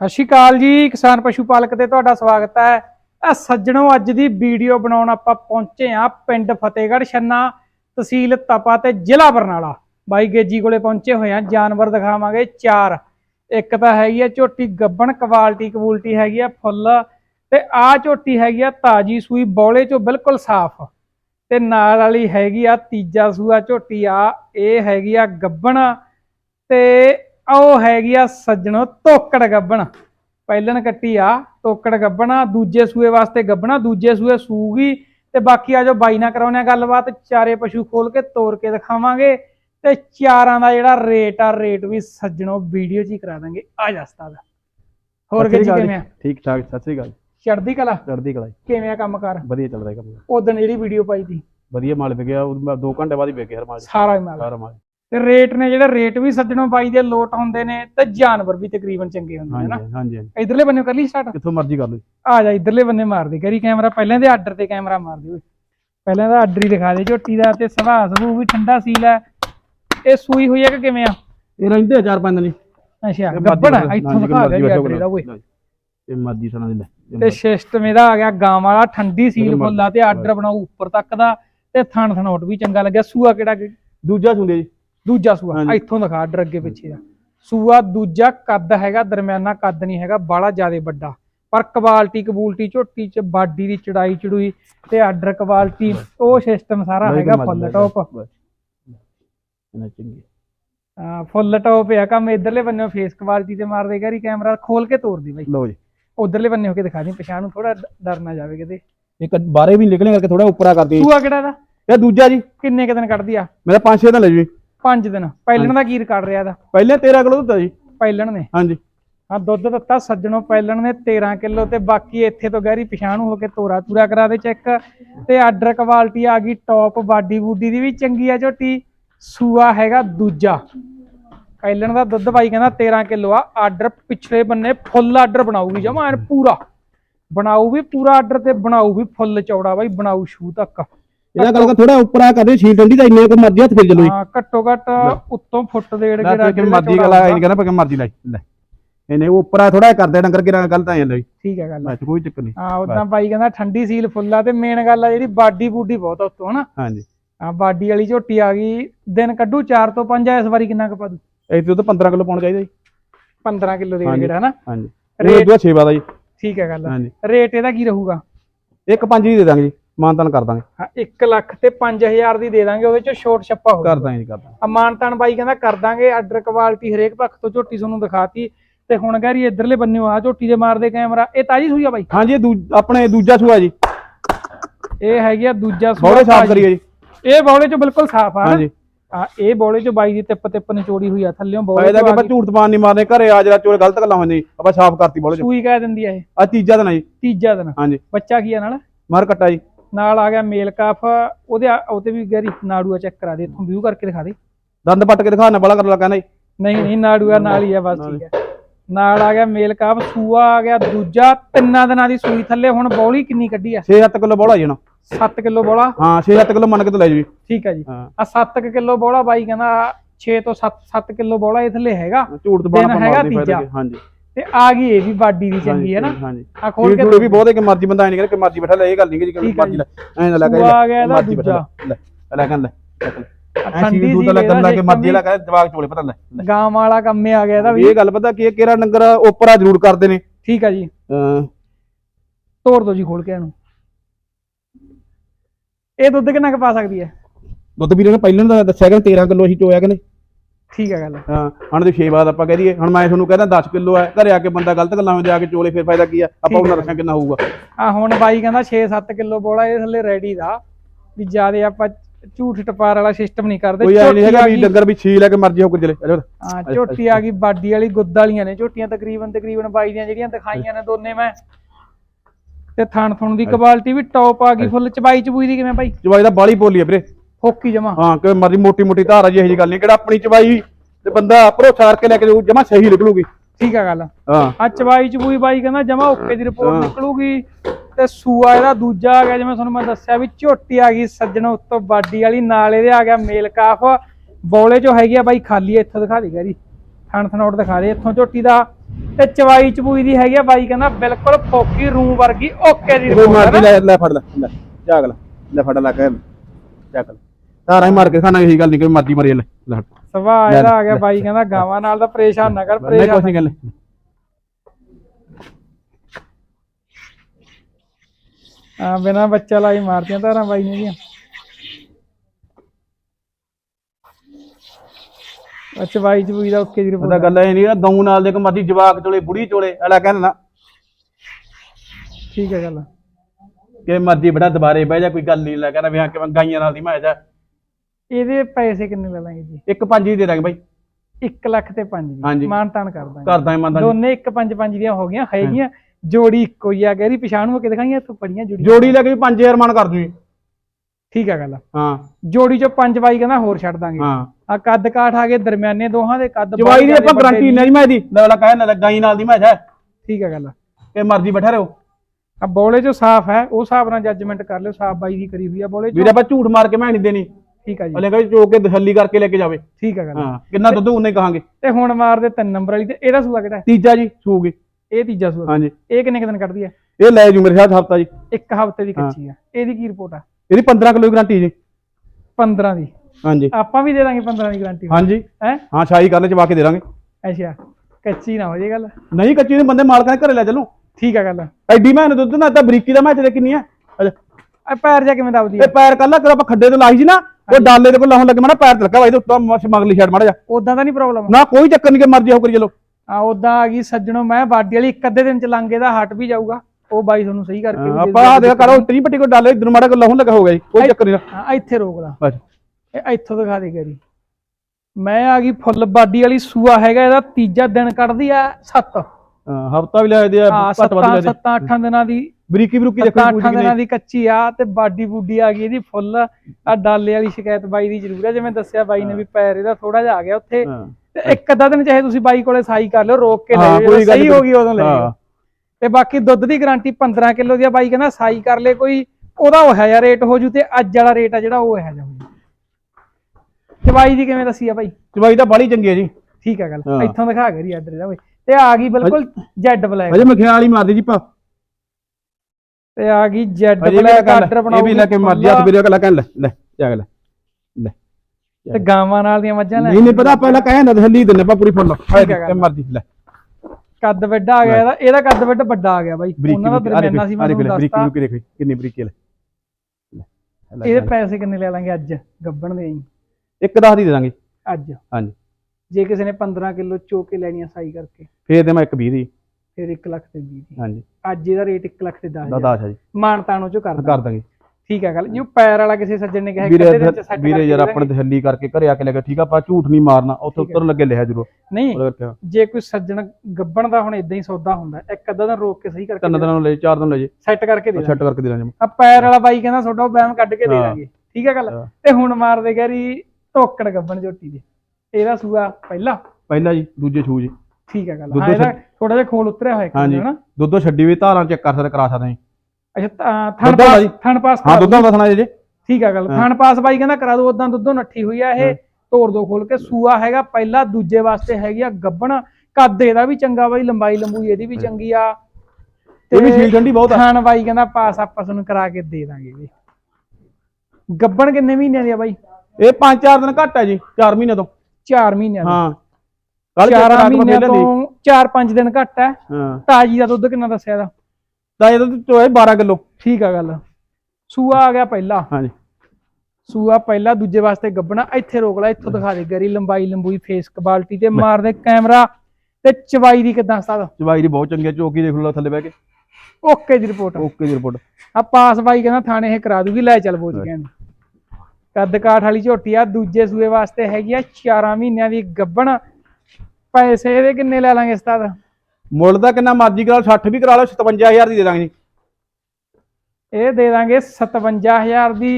ਸਤਿ ਸ਼੍ਰੀ ਅਕਾਲ ਜੀ, ਕਿਸਾਨ ਪਸ਼ੂ ਪਾਲਕ ਤੇ ਤੁਹਾਡਾ ਸਵਾਗਤ ਹੈ। ਆ ਸੱਜਣੋ, ਅੱਜ ਦੀ ਵੀਡੀਓ ਬਣਾਉਣ ਆਪਾਂ ਪਹੁੰਚੇ ਆ ਪਿੰਡ ਫਤਿਹਗੜ੍ਹ ਛੰਨਾ ਤਹਿਸੀਲ ਤਪਾ ਤੇ ਜ਼ਿਲ੍ਹਾ ਬਰਨਾਲਾ। ਬਾਈ ਗੇਜੀ ਕੋਲੇ ਪਹੁੰਚੇ ਹੋਏ ਆ ਜਾਨਵਰ ਦਿਖਾਵਾਂਗੇ ਚਾਰ। ਇੱਕ ਤਾਂ ਹੈਗੀ ਆ ਝੋਟੀ ਗੱਬਣ ਕੁਆਲਿਟੀ ਕਬੂਲਟੀ ਹੈਗੀ ਆ ਫੁੱਲ ਤੇ ਆ ਝੋਟੀ ਹੈਗੀ ਆ ਤਾਜੀ ਸੂਈ, ਬੌਲੇ ਚੋਂ ਬਿਲਕੁਲ ਸਾਫ਼। ਤੇ ਨਾਲ ਵਾਲੀ ਹੈਗੀ ਆ ਤੀਜਾ ਸੂਆ ਝੋਟੀ ਆ, ਇਹ ਹੈਗੀ ਆ ਗੱਬਣ ਤੇ ਉਹ ਹੈਗੀ ਆ ਸੱਜਣੋ ਤੋਕੜ ਗੱਬਣ। ਪਹਿਲਣ ਕੱਟੀ ਆ ਤੋਕੜ ਗੱਬਣਾ ਦੂਜੇ ਸੂਏ ਵਾਸਤੇ ਗੱਬਣਾ ਦੂਜੇ ਸੂਏ ਸੂਗੀ ਤੇ ਬਾਕੀ ਆ ਜੋ ਬਾਈ ਨਾਲ ਕਰਾਉਣੇ ਆ ਗੱਲਬਾਤ ਚਾਰੇ ਪਸ਼ੂ ਖੋਲ ਕੇ ਤੋੜ ਕੇ ਦਿਖਾਵਾਂਗੇ ਤੇ ਚਾਰਾਂ ਦਾ ਜਿਹੜਾ ਰੇਟ ਆ ਰੇਟ ਵੀ ਸੱਜਣੋ ਵੀਡੀਓ 'ਚ ਹੀ ਕਰਾ ਦਾਂਗੇ। ਆ ਜਾ ਉਸਤਾਦ। ਹੋਰ ਸਤਿ ਕਿ ਸ਼੍ਰੀ ਅਕਾਲ ਕਿਵੇਂ ਆ? ਠੀਕ ਠਾਕ ਸਤਿ ਸ੍ਰੀ ਅਕਾਲ। ਚੜਦੀ ਕਲਾ? ਚੜ੍ਹਦੀ ਕਲਾ। ਕਿਵੇਂ ਆ ਕੰਮ ਕਰ? ਵਧੀਆ ਚੱਲ ਰਿਹਾ ਕੰਮ। ਉਦੋਂ ਜਿਹੜੀ ਵੀਡੀਓ ਪਾਈ ਸੀ। ਵਧੀਆ ਮਾਲ ਵਿਕਿਆ 2 ਘੰਟੇ ਬਾਅਦ ਹੀ ਵਿਕਿਆ ਹਰ ਮਾਲ ਸਾਰਾ ਹੀ ਮਾਲ। ਸਾਰਾ ਮਾਲ। ਤੇ ਰੇਟ ਨੇ ਜਿਹੜੇ ਰੇਟ ਵੀ ਸੱਜਣੋ ਬਾਈ ਦੇ ਲੋਟ ਹੁੰਦੇ ਨੇ ਤੇ ਜਾਨਵਰ ਵੀ ਤਕਰੀਬਨ ਚੰਗੇ ਹੁੰਦੇ ਨੇ ਨਾ। ਹਾਂਜੀ ਹਾਂਜੀ। ਇਧਰਲੇ ਬੰਨੇ ਕਰ ਲਈ ਸਟਾਰਟ ਕਿੱਥੋਂ ਮਰਜ਼ੀ ਕਰ ਲਓ। ਆ ਜਾ ਇਧਰਲੇ ਬੰਨੇ ਮਾਰ ਦੇ ਕਰੀ ਕੈਮਰਾ ਪਹਿਲਾਂ ਦੇ ਆਰਡਰ ਤੇ ਕੈਮਰਾ ਮਾਰ ਦੇ ਓਏ। ਪਹਿਲਾਂ ਦਾ ਆਰਡਰ ਹੀ ਦਿਖਾ ਦੇ ਝੋਟੀ ਦਾ ਤੇ ਸੁਭਾਅ ਸਭੂ ਵੀ ਠੰਡਾ ਸੀਲ ਹੈ। ਇਹ ਸੂਈ ਹੋਈ ਹੈ ਕਿ ਕਿਵੇਂ ਆ? ਇਹ ਰਹਿੰਦੇ ਆ ਚਾਰ ਪੰਜ ਦਿਨ ਅੱਛਾ ਗੱਬੜ ਇੱਥੋਂ ਦਿਖਾ ਦੇ ਆਰਡਰ ਦਾ ਓਏ। ਇਹ ਮਰਜ਼ੀ ਸੁਣਾ ਦੇ ਤੇ ਸਿਸਟਮ ਇਹਦਾ ਆ ਗਿਆ ਗਾਂ ਵਾਲਾ ਠੰਡੀ ਸੀਲ ਫੁੱਲਾ ਤੇ ਆਰਡਰ ਬਣਾਉ ਉੱਪਰ ਤੱਕ ਦਾ ਤੇ ਥਣ ਥਣੋਟ ਵੀ ਚੰਗਾ ਲੱਗਿਆ। ਸੂਆ ਕਿਹੜਾ ਦੂਜਾ ਸੁਣਦੇ ਜੀ। ਦੂਜਾ ਸੂਆ ਹਾਂਜੀ। ਇੱਥੋਂ ਦਿਖਾ ਆਰਡਰ ਅੱਗੇ ਪਿੱਛੇ ਦਾ ਸੂਆ ਦੂਜਾ ਕੱਦ ਹੈਗਾ ਦਰਮਿਆਨਾ ਕੱਦ ਨਹੀਂ ਹੈਗਾ ਬਾਲਾ ਜ਼ਿਆਦਾ ਵੱਡਾ। ਪਰ ਕੁਆਲਿਟੀ ਕਬੂਲਟੀ ਝੋਟੀ ਚ ਬਾਡੀ ਦੀ ਚੜਾਈ ਚੜੂਈ ਤੇ ਆਰਡਰ ਕੁਆਲਿਟੀ ਉਹ ਸਿਸਟਮ ਸਾਰਾ ਹੈਗਾ ਫੁੱਲ ਟੌਪ। ਇਹਨਾਂ ਚੰਗੀ। ਹਾਂ ਫੁੱਲ ਟੌਪ ਆ ਕੰਮ। ਇਧਰਲੇ ਬੰਨੇ ਫੇਸ ਕੁਆਲਿਟੀ ਤੇ ਮਾਰ ਦੇਗਾ ਰੀ ਕੈਮਰਾ ਖੋਲ ਕੇ ਤੋੜ ਦੀ ਬਾਈ। ਲਓ ਜੀ। ਉਧਰਲੇ ਬੰਨੇ ਹੋ ਕੇ ਦਿਖਾ ਦੀ ਪਛਾਣ ਨੂੰ ਥੋੜਾ ਡਰ ਨਾ ਜਾਵੇ ਕਿਤੇ। ਇੱਕ ਬਾਰੇ ਵੀ ਨਿਕਲੇ ਕਰਕੇ ਥੋੜਾ ਉੱਪਰਾ ਕਰਦੀ। ਸੂਆ ਕਿਹੜਾ ਦਾ? ਇਹ ਦੂਜਾ ਜੀ। ਕਿੰਨੇ ਕੁ ਦਿਨ ਕੱਢਦੀ ਆ? ਮੇਰਾ 5-6 ਦਿਨ ਲੈ ਜੀ। 5 ਦਿਨ। ਪਹਿਲਣ ਦਾ ਕੀ ਰਿਕਾਰਡ ਰਿਹਾ ਦਾ ਪਹਿਲੇ 13 ਕਿਲੋ ਦਿੱਤਾ ਜੀ। ਪਹਿਲਣ ਨੇ। ਹਾਂਜੀ। ਹਾਂ ਦੁੱਧ ਦਿੱਤਾ ਸੱਜਣੋਂ ਪਹਿਲਣ ਨੇ 13 ਕਿਲੋ ਤੇ ਬਾਕੀ ਇੱਥੇ ਤੋਂ ਗਹਿਰੀ ਪਛਾਣ ਹੋ ਕੇ ਤੋਰਾ ਤੂਰਾ ਕਰਾ ਦੇ ਚੈੱਕ। ਤੇ ਆਰਡਰ ਕੁਆਲਿਟੀ ਆ ਗਈ ਟੌਪ ਬਾਡੀ ਬੂਡੀ ਦੀ ਵੀ ਚੰਗੀ ਆ ਝੋਟੀ। ਸੂਆ ਹੈਗਾ ਦੂਜਾ। ਪਹਿਲਣ ਦਾ ਦੁੱਧ ਬਾਈ ਕਹਿੰਦਾ 13 ਕਿਲੋ ਆ। ਆਰਡਰ ਪਿਛਲੇ ਬੰਨੇ ਫੁੱਲ ਆਰਡਰ ਬਣਾਊਗੀ ਜਮਾ ਐਨ ਪੂਰਾ। ਬਣਾਊ ਵੀ ਪੂਰਾ ਆਰਡਰ ਤੇ ਬਣਾਊ ਵੀ ਫੁੱਲ ਚੌੜਾ ਬਾਈ ਬਣਾਊ ਸ਼ੂ ਤੱਕ। ਇਹਦਾ ਕਰਕੇ ਥੋੜਾ ਉੱਪਰਾ ਕਰਦੇ ਛੀ ਠੰਡੀ ਦਾ ਇੰਨੇ ਕੋ ਮਰਜ਼ੀ ਹੱਥ ਫਿਰ ਚਲੋ ਹਾਂ ਘੱਟੋ ਘੱਟ ਉੱਤੋਂ ਫੁੱਟ ਦੇੜ ਲੈ ਕੇ ਤੇ ਮਰਜ਼ੀ ਗੱਲ ਆ ਇਹ ਕਹਿੰਦਾ ਪਰ ਮਰਜ਼ੀ ਲੈ ਲੈ। ਇਹਨੇ ਉੱਪਰਾ ਥੋੜਾ ਕਰਦੇ ਡੰਗਰ ਕਿਰਾਂ ਗਲਤ ਆ ਜਾਂਦਾ ਠੀਕ ਹੈ ਗੱਲ। ਬਸ ਕੋਈ ਚੱਕਰ ਨਹੀਂ। ਹਾਂ ਉਦਾਂ ਬਾਈ ਕਹਿੰਦਾ ਠੰਡੀ ਸੀਲ ਫੁੱਲਾ ਤੇ ਮੇਨ ਗੱਲ ਆ ਜਿਹੜੀ ਬਾਡੀ ਬੂਡੀ ਬਹੁਤ ਆ ਉੱਤੋਂ ਹਨਾ? ਹਾਂਜੀ। ਆ ਬਾਡੀ ਵਾਲੀ ਝੋਟੀ ਆ ਗਈ ਦਿਨ ਕੱਢੂ 4 ਤੋਂ 5 ਇਸ ਵਾਰੀ ਕਿੰਨਾ ਕੁ ਪਾ ਦੂ? ਇਹ ਤੋਂ 15 ਕਿਲੋ ਪਾਉਣਾ ਚਾਹੀਦਾ ਜੀ। 15 ਕਿਲੋ ਦੇ। ਜਿਹੜਾ ਹਨਾ? ਹਾਂਜੀ। ਰੇਟ- ਰੇਟ ਦਾ 6 ਦਾ ਜੀ। ਠੀਕ ਹੈ ਗੱਲ। ਹਾਂਜੀ। ਰੇਟ ਇਹਦਾ ਕੀ ਰਹੂਗਾ? ਇੱਕ ਪੰਜ ਹੀ ਦੇ ਦਾਂਗੇ ਜੀ। ਮਾਨਤਾਨ ਕਰ ਦਾਂਗੇ। ਹਾਂ 1 ਲੱਖ ਤੇ 5000 ਦੀ ਦੇ ਦਾਂਗੇ ਉਹਦੇ ਚ ਛੋਟ ਛੱਪਾ ਕਰ ਹੋਊਗਾ ਦਾਂਗੇ ਜੀ ਕਰ ਦਾਂਗੇ। ਅਮਾਨਤਾਨ ਬਾਈ ਕਹਿੰਦਾ ਕਰ ਦਾਂਗੇ ਆਰਡਰ ਕੁਆਲਿਟੀ ਹਰੇਕ ਪੱਖ ਤੋਂ ਝੋਟੀ ਤੁਹਾਨੂੰ ਦਿਖਾਤੀ। ਤੇ ਹੁਣ ਗੈਰੀ ਇਧਰਲੇ ਬੰਨਿਓ ਆ ਝੋਟੀ ਦੇ ਮਾਰਦੇ ਕੈਮਰਾ ਇਹ ਤਾਜੀ ਸੂਈ ਆ ਬਾਈ? ਹਾਂਜੀ ਇਹ ਆਪਣੇ ਦੂਜਾ ਸੂਆ ਜੀ। ਇਹ ਹੈਗੀ ਆ ਦੂਜਾ ਸੂਆ ਬੋਲੇ ਸਾਫ਼। ਕਰੀਏ ਜੀ। ਇਹ ਬੌਲੇ ਚ ਬਿਲਕੁਲ ਸਾਫ਼ ਆ ਹਾਂਜੀ। ਆ ਇਹ ਬੌਲੇ ਚ ਬਾਈ ਦੀ ਟਿੱਪ ਟਿੱਪ ਨਿਚੋੜੀ ਹੋਈ ਆ ਥੱਲਿਓਂ ਬੌਲੇ ਚ ਕਿ ਆਪਾਂ। ਝੂਠ ਤਪਾਨ ਨਹੀਂ ਮਾਰਦੇ ਘਰੇ ਆ ਜਰਾ ਚੋਰ ਗਲਤ ਗੱਲਾਂ ਹੁੰਦੀ ਆਪਾਂ ਸਾਫ਼ ਕਰਤੀ ਬੋਲੇ ਚ। ਸੂਈ ਕਹਿ ਦਿੰਦੀ ਆ ਇਹ। ਆ ਤੀਜਾ ਦਿਨ ਆ ਜੀ। ਤੀਜਾ ਦਿਨ। ਹਾਂਜੀ। ਬੱਚਾ ਕੀ ਆ ਨਾਲ? ਮਾਰ ਕੱਟਾ ਜੀ। ਨਾਲ ਆ ਗਿਆ ਮੇਲ ਕਾਫ ਉਹਦੇ ਆ- ਉਹਤੇ ਵੀ ਗੈਰੀ ਨਾੜੂਆ ਚੈੱਕ ਕਰਾ ਦੇ ਇੱਥੋਂ ਵਿਊ ਕਰਕੇ ਦਿਖਾ ਦੇ। ਦੰਦ ਪੱਟ ਕੇ ਦਿਖਾਣਾ ਬੜਾ ਕਰ ਲਾ ਕਹਿੰਦਾ ਜੀ। ਨਹੀਂ ਨਹੀਂ ਨਾੜੂਆ ਨਾਲ ਹੀ ਆ ਬਸ ਠੀਕ ਹੈ। ਨਾਲ ਆ ਗਿਆ ਮੇਲ ਕਾਫ ਸੂਆ ਆ ਗਿਆ ਦੂਜਾ ਤਿੰਨਾਂ ਦਿਨਾਂ ਦੀ ਸੂਈ ਥੱਲੇ ਹੁਣ ਬੌਲੀ ਕਿੰਨੀ ਕੱਢੀ ਆ? 6-7 ਕਿਲੋ ਬੋਲਾ ਜੀ ਨਾ 7 ਕਿਲੋ ਬੋਲਾ? ਹਾਂ 6-7 ਕਿਲੋ ਮੰਨ ਕੇ ਤਾਂ ਲੈ ਜੀ। ਠੀਕ ਹੈ ਜੀ। ਆ 7 ਕਿਲੋ ਬੋਲਾ ਬਾਈ ਕਹਿੰਦਾ 6 ਤੋਂ 7 7 ਕਿਲੋ ਬੋਲਾ ਇਹ ਥੱਲੇ ਹੈਗਾ। ਝੂਠ ਦਿਨ ਆਪਾਂ ਹੈਗਾ ਤੀਜਾ। ਹਾਂਜੀ। ਤੇ ਆ ਗਈ ਇਹ ਵੀ ਬਾਡੀ ਦੀ ਚੰਗੀ ਹੈ ਨਾ। ਹਾਂਜੀ ਆ ਖੋਲ ਕੇ ਖੋਲ ਵੀ ਬਹੁਤ ਹੈ ਕਿ ਮਰਜ਼ੀ ਬੰਦਾ ਐ ਨਹੀਂ ਕਿ ਮਰਜ਼ੀ ਬੈਠਾ ਲੈ ਇਹ ਗੱਲ ਨਹੀਂ ਕਿ ਮਰਜ਼ੀ ਲੈ। ਐ ਨਾ ਲੈ ਕੇ ਸੂਆ ਆ ਗਿਆ ਇਹਦਾ ਦੂਜਾ। ਲੈ ਲੈ ਲੈ ਲੈ ਠੰਡੀ ਸੀਲ ਦੂਧ ਸੀ ਲੱਗਣ ਲੱਗੇ ਮਰਜ਼ੀ system ਲੈ ਕੇ ਜਵਾਕ ਚੋਲੇ ਪਤਾ ਲੈ। ਗਾਂ ਵਾਲਾ ਕੰਮ ਹੀ ਆ ਗਿਆ ਇਹਦਾ ਵੀ। ਇਹ ਗੱਲ ਪਤਾ ਕੀ ਹੈ ਕਿਹੜਾ ਡੰਗਰ ਉਪਰਾ ਜ਼ਰੂਰ ਕਰਦੇ ਨੇ। ਠੀਕ ਆ ਜੀ। ਤੋੜ ਦੋ ਜੀ ਖੋਲ ਕੇ ਇਹਨੂੰ। ਇਹ ਦੁੱਧ ਕਿੰਨਾ ਕੁ ਪਾ ਸਕਦੀ ਹੈ? ਦੁੱਧ ਵੀਰੇ ਨੇ ਪਹਿਲਾਂ ਦਾ ਦੱਸਿਆ ਕਿ 13 ਕਿਲੋ ਅਸੀਂ ਚੋਇਆ ਕਿ ਨਹੀਂ। ਠੀਕ ਹੈ ਗੱਲ। ਹਾਂ ਹੁਣ ਦੇ 6 ਬਾਅਦ ਆਪਾਂ ਕਹਿ ਦਈਏ ਹੁਣ ਮੈਂ ਤੁਹਾਨੂੰ ਕਹਿੰਦਾ 10 ਕਿਲੋ ਹੈ ਘਰੇ ਆ ਕੇ ਬੰਦਾ ਗਲਤ ਗੱਲਾਂ ਵਿੱਚ ਆ ਕੇ ਚੋਲੇ ਫਿਰ ਫਾਇਦਾ ਕੀ ਆ? ਆਪਾਂ ਉਹਨਾਂ। ਦੱਸਿਆ ਕਿੰਨਾ ਹੋਊਗਾ? ਆ ਹੁਣ ਬਾਈ ਕਹਿੰਦਾ 6-7 ਕਿਲੋ ਬੋਲਾ ਇਹ ਥੱਲੇ ਰੈਡੀ ਦਾ। ਵੀ ਜਿਆਦੇ ਆਪਾਂ ਝੂਠ ਟਪਾਰ ਵਾਲਾ ਸਿਸਟਮ ਨਹੀਂ ਕਰਦੇ ਕੋਈ ਐ ਨਹੀਂ ਹੈਗਾ ਵੀ ਡੰਗਰ ਵੀ ਛੀ ਲੈ ਕੇ ਮਰਜ਼ੀ ਹੋ ਕੇ ਚਲੇ ਹਾਂ ਝੋਟੀ ਆ ਗਈ ਬਾਡੀ ਵਾਲੀ ਗੁੱਦ ਵਾਲੀਆਂ ਨੇ ਝੋਟੀਆਂ ਤਕਰੀਬਨ ਤਕਰੀਬਨ ਬਾਈ ਦੀਆਂ ਜਿਹੜੀਆਂ ਦਿਖਾਈਆਂ ਨੇ ਦੋਨੇ ਮੈਂ। ਤੇ ਥਣ ਥਣ ਦੀ ਕੁਆਲਿਟੀ ਵੀ ਟੌਪ ਆ ਗਈ ਫੁੱਲ ਚਬਾਈ ਚਬੂਈ ਦੀ ਕਿਵੇਂ ਬਾਈ? ਚਵਾਈ ਦਾ ਬਾਲੀ ਬੋਲੀ ਆ ਵੀਰੇ। ਫੋਕੀ ਜਮਾ। ਹਾਂ ਕਿ ਮਰਜ਼ੀ ਮੋਟੀ ਮੋਟੀ ਧਾਰ ਆ ਜੀ ਇਹੋ ਗੱਲ ਨਹੀਂ। ਕਿਹੜਾ ਆਪਣੀ ਚਵਾਈ ਤੇ ਬੰਦਾ ਭਰੋਸਾ ਕਰਕੇ ਲੈ ਕੇ ਜਾਊ ਜਮਾ ਸਹੀ ਨਿਕਲੂਗੀ। ਠੀਕ ਆ ਗੱਲ। ਹਾਂ। ਆ ਚਬਾਈ ਚਬੂਈ ਬਾਈ ਕਹਿੰਦਾ ਜਮਾ ਓਕੇ ਦੀ ਰਿਪੋਰਟ। ਨਿਕਲੂਗੀ। ਤੇ ਸੂਆ ਇਹਦਾ ਦੂਜਾ ਆ ਗਿਆ ਜਿਵੇਂ ਤੁਹਾਨੂੰ ਮੈਂ ਦੱਸਿਆ ਵੀ ਝੋਟੀ ਆ ਗਈ ਸੱਜਣ ਉੱਤੋਂ ਬਾਡੀ ਵਾਲੀ ਨਾਲ ਇਹਦੇ ਆ ਗਿਆ ਮੇਲ ਕਾਫ। ਬੌਲੇ ਚੋਂ ਹੈਗੀ ਆ ਬਾਈ ਖਾਲੀ ਇੱਥੋਂ ਦਿਖਾ ਦੇ ਗੈਰੀ। ਥਣ ਥਣੋਟ ਦਿਖਾ ਦੇ ਇੱਥੋਂ ਝੋਟੀ ਦਾ। ਤੇ ਚਵਾਈ ਚਬੂਈ ਦੀ ਹੈਗੀ ਆ ਬਾਈ ਕਹਿੰਦਾ ਬਿਲਕੁਲ ਫੋਕੀ ਰੂਮ ਵਰਗੀ ਓਕੇ ਦੀ ਨਾ। ਲੈ ਲੈ ਫੜ ਲੈ ਲੈ ਝਾਕ ਲੈ ਲੈ ਫੜ ਲੈ ਕਹਿ ਚੱਕ ਲੈ। ਤਾਰਾਂ ਹੀ ਮਾਰ ਕੇ ਖਾਣਾ ਇਹੀ ਗੱਲ ਨਹੀਂ ਕਿ ਮਰਦੀ ਮਰੀ ਲੈ ਲੈ। ਸੁਭਾਅ ਲੈ, ਇਹਦਾ ਆ ਗਿਆ। ਬਾਈ ਕਹਿੰਦਾ ਗਾਵਾਂ ਨਾਲ ਤਾਂ ਪਰੇਸ਼ਾਨ ਨਾ ਕਰ ਨਹੀਂ ਕੁਛ ਪਰੇਸ਼ਾਨ ਨਹੀਂ ਗੱਲ। ਆ ਬਿਨਾ ਬੱਚਾ ਲਾਈ ਮਾਰਦੀਆਂ ਧਾਰਾਂ ਬਾਈ ਨੇ ਦੀਆਂ ਅੱਛਾ ਬਾਈ ਚਬੂਈ ਦਾ ਓਕੇ ਦੀ ਪਤਾ ਰਿਪੋਰਟ ਗੱਲ ਇਹ ਨਹੀਂ ਦਊ ਨਾਲ ਦੇ ਕੋ ਮਰਦੀ ਜਵਾਕ ਚੋਲੇ ਬੁੜੀ ਚੋਲੇ ਅਲਾ ਕਹਿੰਦਾ ਨਾ। ਠੀਕ ਹੈ ਗੱਲ। ਕਿ ਮਰਦੀ ਬੜਾ ਦੁਬਾਰੇ ਬਹਿ ਜਾ ਕੋਈ ਗੱਲ ਨਹੀਂ ਲੈ ਕਹਿੰਦਾ ਵੀ ਹਾਂ ਕਿ ਗਾਈਆਂ ਨਾਲ ਦੀ ਮੈਂ ਜਾ। ਇਹਦੇ ਪੈਸੇ ਕਿੰਨੇ ਲੈ ਲਾਂਗੇ ਜੀ? ਇੱਕ ਪੰਜ ਹੀ ਦੇ ਦਾਂਗੇ ਬਾਈ। 1 ਲੱਖ ਤੇ 5 ਹਾਂਜੀ। ਦੀ ਮਾਨ ਤਾਨ ਕਰ ਦਾਂਗੇ ਹੀ ਦੋਨੇ 1 5 5 ਦੀਆਂ ਹੋ ਗਈਆਂ ਹੈਗੀਆਂ। ਜੋੜੀ ਇੱਕੋ ਹੀ ਆ ਗਹਿਰੀ ਪਛਾਣ ਹੋ ਕੇ ਦਿਖਾਈਆਂ ਤੂੰ ਪੜੀਆਂ ਜੋੜੀ ਜੋੜੀ ਲੈ ਕੇ ਵੀ 5000 ਮਨ ਕਰ ਦੂੰ ਜੀ ਠੀਕ ਹੈ ਗੱਲ ਹਾਂ। ਜੋੜੀ ਚੋਂ ਪੰਜ ਬਾਈ ਕਹਿੰਦਾ ਹੋਰ ਛੱਡ ਦਾਂਗੇ। ਹਾਂ। ਆ ਕੱਦ ਕਾਠ ਆ ਗਏ ਦਰਮਿਆਨੇ ਦੋਹਾਂ ਦੇ ਕੱਦ ਜਵਾਈ ਦੀ ਆਪਾਂ ਗਾਰੰਟੀ ਨਹੀਂ ਮੈਂ ਦੀ ਲੈ ਕਹਿ ਨਾ ਗਾਈ ਨਾਲ ਦੀ ਮੈਂ ਜਾ ਠੀਕ ਹੈ ਗੱਲ ਕਿ ਮਰਦੀ ਬੈਠਾ ਰਹੋ। ਆ ਬੋਲੇ ਜੋ ਸਾਫ਼ ਹੈ ਉਹ ਹਿਸਾਬ ਨਾਲ ਜੱਜਮੈਂਟ ਕਰ ਲਿਓ ਸਾਫ਼ ਬਾਈ ਦੀ ਕਰੀ ਹੋਈ ਆ ਬੋਲੇ ਵੀਰੇ ਚੋਂ। ਆਪਾਂ ਝੂਠ ਮਾਰ ਕੇ ਮੈਂ ਨਹੀਂ ਦੇਣੀ। ਠੀਕ ਆ ਜੀ। ਅਲੇ ਕਹਿੰਦੇ ਚੋ ਕੇ ਦਹੱਲੀ ਕਰਕੇ ਲੈ ਕੇ ਜਾਵੇ। ਠੀਕ ਆ ਗੱਲ। ਹਾਂ ਕਿੰਨਾ ਦੁੱਧ ਉਹਨੇ ਕਹਾਂਗੇ? ਤੇ ਹੁਣ ਮਾਰਦੇ ਤਿੰਨ ਨੰਬਰ ਵਾਲੀ ਤੇ ਇਹਦਾ ਸੂਆ ਕਿਹੜਾ? ਤੀਜਾ ਜੀ ਸੂਗੀ ਇਹ ਤੀਜਾ ਸੂਆ। ਹਾਂਜੀ। ਇਹ ਕਿੰਨੇ ਕੁ ਦਿਨ ਕੱਢਦੀ ਹੈ? ਇਹ ਲੈ ਜੂ ਮੇਰੇ ਸਾਥ ਹਫਤਾ ਜੀ। ਇੱਕ ਹਫ਼ਤੇ ਦੀ ਕੱਚੀ ਆ। ਇਹਦੀ ਕੀ ਰਿਪੋਰਟ ਆ? ਇਹਦੀ 15 ਕਿਲੋ ਗਾਰੰਟੀ ਜੀ। 15 ਦੀ। ਹਾਂਜੀ। ਆਪਾਂ ਵੀ ਦੇ ਦਾਂਗੇ 15 ਦੀ ਗਾਰੰਟੀ ਹਾਂਜੀ। ਹੈ? ਹਾਂ ਸ਼ਾਹੀ ਕਰਨੇ ਚਵਾ ਕੇ ਦੇ ਦਾਂਗੇ। ਅੱਛਾ। ਕੱਚੀ ਨਾ ਹੋ ਜੇ ਗੱਲ। ਨਹੀਂ ਕੱਚੀ ਨੇ ਬੰਦੇ ਮਾਲਕਾਂ ਦੇ ਘਰੇ ਲੈ ਚੱਲੂ। ਠੀਕ ਆ ਗੱਲ। ਐਡੀ ਮੈਂ ਦੁੱਧ ਨਾ ਤਾਂ ਬਰੀਕੀ ਦਾ ਮੈਂ ਤੇ ਕਿੰਨੀ ਆ। ਆ ਪੈਰ ਜਾ ਕਿਵੇਂ ਦਬਦੀ ਇਹ ਆ ਪੈਰ ਕੱਲਾ ਕਰ ਆਪਾਂ ਖੱਡੇ ਤੇ ਲਾਈ ਸੀ ਨਾ ਉਹ ਡਾਲੇ ਦੇ ਕੋਲ ਲਾਉਣ ਲੱਗੇ ਮੈਂ ਨਾ ਪੈਰ ਤਿਲਕਾ ਬਾਈ ਤੇ ਉੱਤੋਂ ਮਗਲੀ ਛੱਡ ਮਾੜਾ ਜਾ ਉਦਾਂ ਤਾਂ ਨਹੀਂ ਪ੍ਰੋਬਲਮ ਨਾ ਕੋਈ ਚੱਕਰ ਨਹੀਂ ਕਿ ਮਰਜ਼ੀ ਹੋ ਕਰੀ ਚਲੋ ਆ ਉਦਾਂ ਆ ਗਈ ਸੱਜਣੋ ਮੈਂ ਬਾਡੀ ਵਾਲੀ ਇੱਕ ਅੱਧੇ ਦਿਨ ਚ ਲਾਂਗੇ ਦਾ ਹਟ ਵੀ ਜਾਊਗਾ। ਉਹ ਬਾਈ ਤੁਹਾਨੂੰ ਸਹੀ ਕਰਕੇ ਦੇ ਆਪਾਂ ਆ। ਦੇਖ ਕਰੋ ਤਰੀ ਪੱਟੀ ਕੋ ਡਾਲੇ ਇਧਰ ਮਾੜਾ ਕੋ ਲਾਉਣ ਲੱਗਾ ਹੋ ਗਿਆ ਜੀ ਕੋਈ ਚੱਕਰ ਨਹੀਂ ਹਾਂ ਇੱਥੇ ਰੋਕ ਲਾ। ਬਸ। ਇਹ ਇੱਥੋਂ ਦਿਖਾ ਦੇ ਗਰੀ ਮੈਂ ਆ ਗਈ ਫੁੱਲ ਬਾਡੀ ਵਾਲੀ ਸੂਆ ਹੈਗਾ ਇਹਦਾ ਤੀਜਾ ਦਿਨ ਕੱਢਦੀ ਆ 7 ਹਾਂ ਹਫਤਾ ਵੀ ਲੈ ਦੇ ਆ ਘੱਟ ਵੱਧ 7 ਲੈ ਦੇ 7 8 ਦਿਨਾਂ ਦੀ ਬਰੀਕੀ ਬਰੂਕੀ 7 ਦੇਖੋ 8 ਪੂਰੀ ਦਿਨਾਂ ਦੀ ਕੱਚੀ ਆ ਤੇ ਬਾਡੀ ਬੂਡੀ ਆ ਗਈ ਇਹਦੀ ਫੁੱਲ। ਆ ਡਾਲੇ ਵਾਲੀ ਸ਼ਿਕਾਇਤ ਬਾਈ ਦੀ ਜ਼ਰੂਰ ਹੈ ਜਿਵੇਂ ਦੱਸਿਆ ਬਾਈ ਨੇ ਵੀ ਪੈਰ ਇਹਦਾ ਥੋੜਾ ਜਿਹਾ ਆ ਗਿਆ ਉੱਥੇ। ਹਾਂ। ਤੇ ਇੱਕ ਅੱਧਾ ਦਿਨ ਚਾਹੇ ਤੁਸੀਂ ਬਾਈ ਕੋਲੇ ਸਾਈ ਕਰ ਲਿਓ ਰੋਕ ਕੇ ਲੈ ਹਾਂ, ਜਾਓ ਸਹੀ। ਹੋ ਗਈ ਉਦੋਂ ਲੈ ਜਾਓ। ਹਾਂ। ਤੇ ਬਾਕੀ ਦੁੱਧ ਦੀ ਗਾਰੰਟੀ 15 ਕਿਲੋ ਦੀ ਆ ਬਾਈ ਕਹਿੰਦਾ ਸਾਈ ਕਰ ਲੈ ਕੋਈ। ਉਹਦਾ ਉਹ ਹੈ ਰੇਟ ਹੋ ਜੂ ਤੇ ਅੱਜ ਵਾਲਾ ਰੇਟ ਆ ਜਿਹੜਾ ਉਹ ਹੈ ਜਾ ਹੋ ਚਵਾਈ ਦੀ ਕਿਵੇਂ ਦੱਸੀ ਆ ਬਾਈ? ਚਵਾਈ ਤਾਂ ਬੜੀ ਚੰਗੀ ਹੈ ਜੀ। ਠੀਕ ਆ ਗੱਲ। ਹਾਂ। ਇੱਥੋਂ ਦਿਖਾ ਗਰੀ ਇੱਧਰ ਜਾ ਓਏ। ਤੇ ਆ ਗਈ ਬਿਲਕੁਲ ਜੈਡ ਬਲੈਕ। ਅਜੇ ਮੈਂ ਖਿਆਲ ਹੀ ਮਾਰਦੀ ਜੀ ਪਾ ਤੇ ਆ ਗਈ ਜੈਡ ਅਜੇ ਵੀ ਬਲੈਕ ਲੈ ਆਰਡਰ ਇਹ ਵੀ ਲੈ ਕੇ ਮਰਜ਼ੀ ਹੱਥ ਵੀਰੇ ਕਲਾ ਕਹਿ ਲੈ ਲੈ ਜਾ ਲੈ ਲੈ। ਤੇ ਗਾਵਾਂ ਨਾਲ ਦੀਆਂ ਮੱਝਾਂ ਲੈ ਨਹੀਂ ਨਹੀਂ ਪਤਾ ਪਹਿਲਾਂ ਕਹਿ ਨਾ ਹੱਲੀ ਦਿੰਨੇ ਪਾ ਪੂਰੀ ਫੁੱਲ। ਤੇ ਮਰਜ਼ੀ ਲੈ। ਕੱਦ ਵੱਡਾ ਆ ਗਿਆ ਇਹਦਾ ਇਹਦਾ ਕੱਦ ਵੱਡਾ ਵੱਡਾ ਆ ਗਿਆ ਬਾਈ। ਉਹਨਾਂ ਦਾ ਦਰਮਿਆਨਾ ਸੀ ਮੈਂ ਦੇਖ ਲੈ ਤੁਹਾਨੂੰ ਬਰੀਕੀ ਦੱਸਤਾ। ਬਰੀਕੀ ਦੇਖੋ ਕਿੰਨੀ ਬਰੀਕੀ ਲੈ। ਲੈ, ਲੈ ਇਹਦੇ ਲੈ। ਪੈਸੇ ਕਿੰਨੇ ਲੈ ਲਾਂਗੇ ਅੱਜ? ਗੱਬਣ ਦੇ ਆਈ ਇੱਕ ਦਸ ਦੀ ਦੇ ਦਾਂਗੇ। ਅੱਜ? ਹਾਂਜੀ। ਜੇ ਕਿਸੇ ਨੇ 15 ਕਿਲੋ ਚੋ ਕੇ ਲੈਣੀਆਂ ਸਾਈ ਕਰਕੇ। ਫੇਰ ਦੇ ਮੈਂ ਇੱਕ 20 ਦੀ। ਫਿਰ 1 ਲੱਖ ਤੇ 20 ਦੀ। ਹਾਂਜੀ। ਅੱਜ ਇਹਦਾ ਰੇਟ 1 ਲੱਖ ਤੇ 10 ਦਾ 10 ਹੈ ਜੀ। ਮਾਨ ਤਾਣੋ ਚੋਂ ਕਰ ਕਰ ਦਾਂਗੇ। ਠੀਕ ਹੈ ਗੱਲ। ਜਿਉ ਪੈਰ ਵਾਲਾ ਕਿਸੇ ਸੱਜਣ ਨੇ ਕਿਹਾ ਵੀਰੇ ਸੈੱਟ ਵੀਰੇ ਯਾਰ ਆਪਣੇ ਤਸੱਲੀ ਕਰਕੇ ਘਰੇ ਆ ਕੇ ਲੈ ਕੇ ਠੀਕ ਆ ਆਪਾਂ ਝੂਠ ਨਹੀਂ ਮਾਰਨਾ ਉੱਥੇ। ਉੱਤਰ ਲੱਗੇ ਲਿਆ ਜਰੂਰ। ਨਹੀਂ ਜੇ ਕੋਈ ਸੱਜਣ ਗੱਬਣ ਦਾ ਹੁਣ ਇਦਾਂ ਹੀ ਸੌਦਾ ਹੁੰਦਾ ਇੱਕ ਅੱਧਾ ਦਿਨ ਰੋਕ ਕੇ ਸਹੀ ਤਿੰਨ ਕਰਕੇ ਦਿਨਾਂ ਨੂੰ ਲੈ ਜੇ, ਚਾਰ ਦਿਨ ਲੈ ਜੇ। ਸੈੱਟ ਕਰਕੇ ਦੇ ਛੱਟ ਕਰਕੇ ਦੇ ਦਾਂਗੇ। ਆ ਪੈਰ ਵਾਲਾ ਬਾਈ ਕਹਿੰਦਾ ਤੁਹਾਡਾ ਉਹ ਬੈਮ ਕੱਢ ਕੇ ਦੇ। ਦਾਂਗੇ। ਠੀਕ ਹੈ ਗੱਲ। ਤੇ ਹੁਣ ਮਾਰਦੇ ਗੈਰੀ ਧੋਕੜ ਗੱਬਣ ਝੋਟੀ ਦੇ। ਇਹਦਾ ਸੂਆ ਪਹਿਲਾ। ਪਹਿਲਾ ਜੀ ਦੂਜੇ ਛੂ ਜੀ। ਠੀਕ ਹੈ ਗੱਲ ਦੁੱਧ ਹਾਂ ਇਹਦਾ ਛੱਡ- ਥੋੜਾ ਜਿਹਾ ਖੋਲ ਉਤਰਿਆ ਹੋਇਆ ਇੱਕ ਹਾਂਜੀ ਹਨਾ? ਦੁੱਧੋਂ ਛੱਡੀ ਵੀ ਧਾਰਾਂ ਚੈੱਕ ਕਰ ਸਕਦੇ ਕਰਾ ਸਕਦੇ ਹਾਂ। ਅੱਛਾ ਤਾਂ ਥਣ ਦੁੱਧ ਵਾਲਾ ਪਾਸ ਜੀ। ਥਣ ਪਾਸ ਹਾਂ ਦੁੱਧਾਂ ਦਾ ਸੁਣਾ ਜੀ। ਠੀਕ ਆ ਗੱਲ ਥਣ ਪਾਸ ਬਾਈ ਕਹਿੰਦਾ ਕਰਾ ਦੋ ਉਦਾਂ ਦੁੱਧੋਂ ਨੱਠੀ ਹੋਈ ਆ ਇਹ। ਤੋੜ ਦੋ ਖੋਲ ਕੇ ਸੂਆ ਹੈਗਾ ਪਹਿਲਾ ਦੂਜੇ ਵਾਸਤੇ ਹੈਗੀ ਆ ਗੱਬਣ। ਕੱਦ ਇਹਦਾ ਵੀ ਚੰਗਾ ਬਾਈ ਲੰਬਾਈ ਲੰਬੂਈ ਇਹਦੀ ਵੀ ਚੰਗੀ ਆ। ਇਹ ਵੀ ਸੀਲ ਠੰਡੀ ਬਹੁਤ ਆ। ਥਣ ਬਾਈ ਕਹਿੰਦਾ ਪਾਸ ਆਪਾਂ ਤੁਹਾਨੂੰ ਕਰਾ ਕੇ ਦੇ ਦਾਂਗੇ ਵੀ ਗੱਬਣ ਕਿੰਨੇ ਮਹੀਨਿਆਂ ਦੀ ਆ ਬਾਈ? ਇਹ 5-4 ਦਿਨ ਘੱਟ ਹੈ ਜੀ 4 ਮਹੀਨੇ ਤੋਂ। 4 ਮਹੀਨਿਆਂ ਦੀ। ਹਾਂ। ਕੱਲ ਚਾਰਾਂ ਮਹੀਨਿਆਂ ਤੋਂ 4-5 ਦਿਨ ਘੱਟ ਹੈ। ਹਾਂ। ਤਾਜੀ ਦਾ ਦੁੱਧ ਕਿੰਨਾ ਦੱਸਿਆ ਦਾ ਤਾਂ ਇਹਦਾ ਇਹ 12 ਕਿਲੋ। ਠੀਕ ਆ ਗੱਲ। ਸੂਆ ਆ ਗਿਆ ਪਹਿਲਾ। ਹਾਂਜੀ। ਸੂਆ ਪਹਿਲਾ ਦੂਜੇ ਵਾਸਤੇ ਗੱਬਣਾ। ਇੱਥੇ ਰੋਕ ਲੈ ਇੱਥੋਂ ਦਿਖਾ ਦੇ ਗਰੀ ਲੰਬਾਈ ਲੰਬੂਈ ਫੇਸ ਕੁਆਲਿਟੀ ਤੇ ਮਾਰ ਦੇ ਕੈਮਰਾ। ਤੇ ਚਵਾਈ ਦੀ ਕਿਦਾਂ ਸਤਾਦ ਚਵਾਈ ਦੀ ਬਹੁਤ ਚੰਗੀ ਚੌਕੀ ਦੇਖ ਲਓ ਥੱਲੇ ਬਹਿ ਕੇ। ਓਕੇ ਦੀ ਰਿਪੋਰਟ ਓਕੇ ਦੀ ਰਿਪੋਰਟ ਆ ਪਾਸ ਬਾਈ ਕਹਿੰਦਾ ਥਾਣੇ ਇਹ ਕਰਾ ਦੂਗੀ ਲੈ ਚੱਲ ਬੋਝ ਗਿਆ ਕੱਦ ਕਾਠ ਵਾਲੀ ਝੋਟੀ ਆ ਦੂਜੇ ਸੂਏ ਵਾਸਤੇ ਹੈਗੀ ਆ 4 ਮਹੀਨਿਆਂ ਦੀ ਗੱਬਣ। ਪੈਸੇ ਇਹਦੇ ਕਿੰਨੇ ਲੈ ਲਾਂਗੇ ਉਸਤਾਦ? ਮੁੱਲ ਦਾ ਕਿੰਨਾ ਮਰਜ਼ੀ ਕਰਾ ਲਓ 60 ਵੀ ਕਰਾ ਲਓ 57000 ਦੀ ਦੇ ਦਾਂਗੇ ਜੀ। ਇਹ ਦੇ ਦਾਂਗੇ 57000 ਦੀ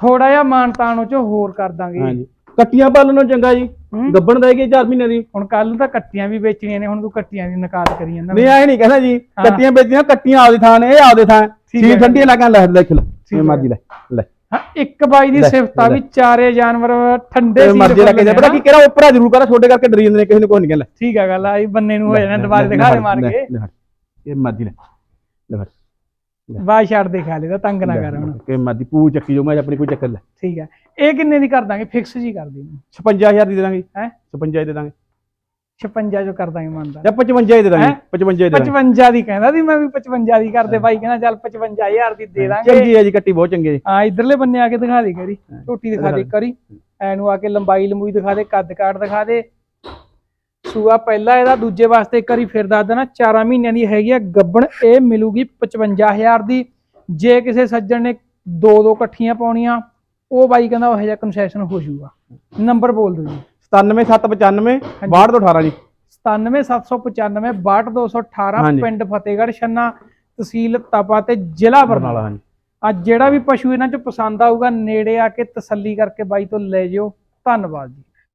ਥੋੜਾ ਜਿਹਾ ਮਾਨਤਾਨੋ ਚ ਹੋਰ ਕਰ ਦਾਂਗੇ ਹਾਂਜੀ। ਕੱਟੀਆਂ ਪਾਲਣੋਂ ਚੰਗਾ ਜੀ। ਹੂੰ। ਗੱਬਣ ਦਾ ਹੈਗੀ 4 ਮਹੀਨੇ ਦੀ। ਹੁਣ ਕੱਲ ਨੂੰ ਤਾਂ ਕੱਟੀਆਂ ਵੀ ਵੇਚਣੀਆਂ ਨੇ ਹੁਣ ਤੂੰ ਕੱਟੀਆਂ ਦੀ ਨਕਾਲ ਕਰੀ ਜਾਂਦਾ। ਨਹੀਂ ਆਏ ਨਹੀਂ ਕਹਿੰਦਾ ਜੀ। ਕੱਟੀਆਂ ਵੇਚਦੀਆਂ ਕੱਟੀਆਂ ਆਪਦੇ ਥਾਂ ਨੇ ਇਹ ਆਪਦੇ ਥਾਂ। ਸੀਲ ਠੰਡੀਆਂ ਲੱਗਾਂ ਲੈ ਲੈ ਠੀਕ ਜਿਵੇਂ ਹੈ। ਮਰਜ਼ੀ ਲੈ ਲੈ। ਹਾਂ? ਇੱਕ ਬਾਈ ਦੀ ਸਿਫਤ ਆ। ਵੀ ਚਾਰੇ ਜਾਨਵਰ ਠੰਡੇ ਸੀ ਮਰਜ਼ੀ ਰੱਖ ਪਤਾ ਕੀ ਕਿਹੜਾ ਉਪਰਾ ਜ਼ਰੂਰ ਕਰਾ ਛੋਟੇ ਕਰਕੇ ਡਰੀ ਜਾਂਦੇ ਨੇ ਕਿਸੇ ਨੂੰ ਕੁਝ ਨਹੀਂ ਕਹਿੰਦਾ। ਠੀਕ ਆ ਗੱਲ ਆਈ ਬੰਨੇ ਨੂੰ ਹੋ ਜਾਣਾ ਦੁਬਾਰੇ ਦਿਖਾ ਦੇ ਮਾਰ ਕੇ। ਇਹ ਮਰਜ਼ੀ ਲੈ ਲੈ ਫੜ ਬਾਈ ਛੱਡ ਦੇ ਖਾ ਲੈ ਤਾਂ ਤੰਗ ਨਾ ਕਰ ਹੁਣ। ਕਿ ਮਰਜ਼ੀ ਪੂ ਚੱਕੀ ਜੋ ਮੈਂ ਆਪਣੀ ਕੋਈ ਚੱਕਰ ਲੈ। ਠੀਕ ਹੈ ਇਹ ਕਿੰਨੇ ਦੀ ਕਰ ਦਾਂਗੇ? ਫਿਕਸ ਜੀ ਕਰ ਦੇ 55000 ਦੀ ਦੇ ਦਾਂਗੇ ਹੈਂ? 56 ਦੇ ਦਾਂਗੇ। 56 ਜੋ ਕਰ ਦਾਂਗੇ ਮੰਨਦਾ। ਜਾਂ 55 ਦੇ ਦਾਂਗੇ ਹੈਂ? 55 ਦੇ ਦਾਂਗੇ। 55 ਦੀ ਕਹਿੰਦਾ ਸੀ ਮੈਂ ਵੀ 55 ਦੀ ਕਰਦੇ ਬਾਈ ਕਹਿੰਦਾ ਚੱਲ 55000 ਦੀ ਦੇ ਦਾਂਗੇ। ਚੰਗੀ ਹੈ ਜੀ ਕੱਟੀ ਬਹੁਤ ਚੰਗੀ ਹੈ ਜੀ। ਹਾਂ ਇਧਰਲੇ ਬੰਨੇ ਆ ਕੇ ਦਿਖਾ ਦੇ ਕਰੀ ਝੋਟੀ ਦਿਖਾ ਦੇ ਕਰੀ ਐਨੂੰ ਆ ਕੇ ਲੰਬਾਈ ਲੰਬੂਈ ਦਿਖਾ ਦੇ ਕੱਦ ਕਾਠ ਦਿਖਾ ਦੇ। ਸੂਆ ਪਹਿਲਾ ਇਹਦਾ ਦੂਜੇ ਵਾਸਤੇ ਇੱਕ ਵਾਰੀ ਫਿਰ ਦੱਸ ਦੇਣਾ 4 ਮਹੀਨਿਆਂ ਦੀ ਹੈਗੀ ਆ ਗੱਬਣ ਇਹ ਮਿਲੂਗੀ 55000 ਦੀ। ਜੇ ਕਿਸੇ ਸੱਜਣ ਨੇ ਦੋ ਦੋ ਇਕੱਠੀਆਂ ਪਾਉਣੀਆਂ ਉਹ ਬਾਈ ਕਹਿੰਦਾ ਉਹ ਜਿਹਾ ਕਨਸੈਸ਼ਨ ਹੋ ਜਾਊਗਾ। ਨੰਬਰ ਬੋਲ ਦਿਓ ਜੀ। 97795 62 ਤੋਂ 18 ਜੀ। 97795 62218 ਹਾਂਜੀ। ਪਿੰਡ ਫਤਿਹਗੜ੍ਹ ਛੰਨਾ ਤਹਿਸੀਲ ਤਪਾ ਤੇ ਜ਼ਿਲ੍ਹਾ ਬਰਨਾਲਾ। ਹਾਂਜੀ। ਜਿਹੜਾ ਵੀ ਪਸ਼ੂ ਇਹਨਾਂ ਚ ਪਸੰਦ ਆਊਗਾ ਨੇੜੇ ਆ ਕੇ ਤਸੱਲੀ ਕਰਕੇ ਬਾਈ ਤੋਂ ਲੈ ਜਿਓ। ਧੰਨਵਾਦ ਜੀ।